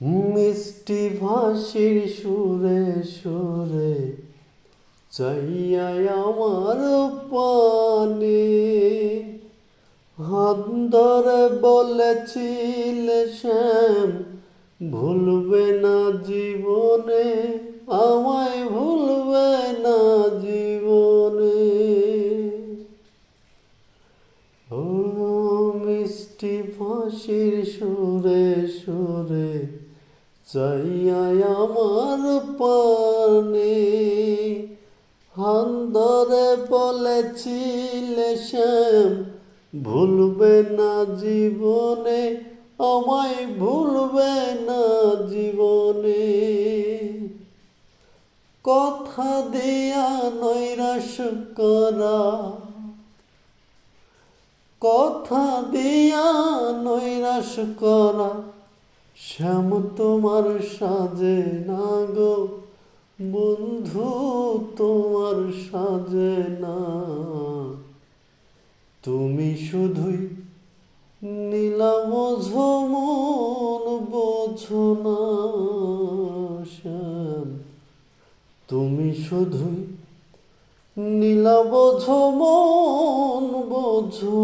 মিষ্টি ভাসির সুরে সুরে চাইয়াই আমার পানি। হাত ধরে বলেছিলে শ্যাম, ভুলবে না জীবনে, আমায় ভুলবে না জীবনে। ও ফাঁসির সুরে সুরে চাইয়াই আমার পানে। হান্দরে বলেছিলে শ্যাম, ভুলবে না জীবনে, আমায় ভুলবে না জীবনে। কথা দিয়া নৈরাশ করা কথা দিয়া নৈরাশ করা, শ্যাম তোমার সাজে না গো। বন্ধু তোমার সাজে না। তুমি শুধুই নীলাম ঝমন বোঝো না, শ্যাম। তুমি শুধুই নীলাব ঝমন বোঝো